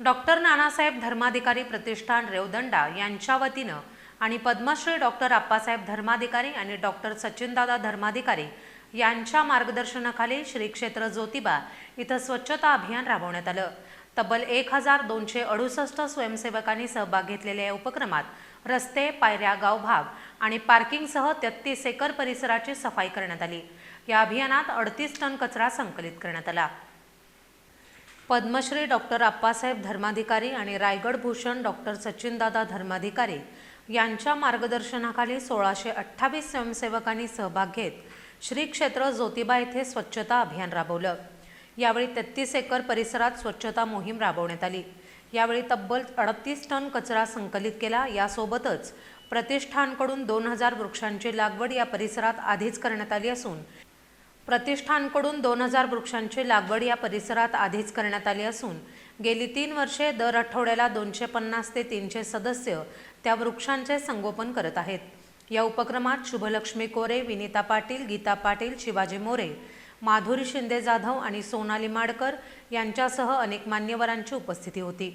Doctor Nanasaheb Dharmadhikari Pratishthan Revdanda यांच्या वतीनं आणि पद्मश्री डॉक्टर आप्पासाहेब धर्माधिकारी आणि डॉक्टर सचिनदादा धर्माधिकारी यांच्या मार्गदर्शनाखाली श्री क्षेत्र ज्योतिबा इथं स्वच्छता अभियान राबवण्यात आलं. तब्बल एक हजार दोनशे अडुसष्ट स्वयंसेवकांनी सहभाग घेतलेल्या या उपक्रमात रस्ते पायऱ्या गावभाग आणि पार्किंगसह तेहतीस एकर परिसराची सफाई करण्यात आली. या अभियानात अडतीस टन कचरा संकलित करण्यात आला. पद्मश्री डॉक्टर आप्पासाहेब धर्माधिकारी आणि रायगड भूषण डॉक्टर सचिनदादा धर्माधिकारी यांच्या मार्गदर्शनाखाली सोळाशे अठ्ठावीस स्वयंसेवकांनी सहभाग घेत श्री क्षेत्र ज्योतिबा येथे स्वच्छता अभियान राबवलं. यावेळी तेहतीस एकर परिसरात स्वच्छता मोहीम राबवण्यात आली. यावेळी तब्बल अडतीस टन कचरा संकलित केला. यासोबतच प्रतिष्ठानकडून दोन हजार वृक्षांची लागवड या परिसरात आधीच करण्यात आली असून प्रतिष्ठानकडून दोन हजार वृक्षांची लागवड या परिसरात आधीच करण्यात आली असून गेली तीन वर्षे दर आठवड्याला दोनशे पन्नास ते तीनशे सदस्य त्या वृक्षांचे संगोपन करत आहेत. या उपक्रमात शुभलक्ष्मी कोरे विनिता पाटील गीता पाटील शिवाजी मोरे माधुरी शिंदे जाधव आणि सोनाली माडकर यांच्यासह अनेक मान्यवरांची उपस्थिती होती.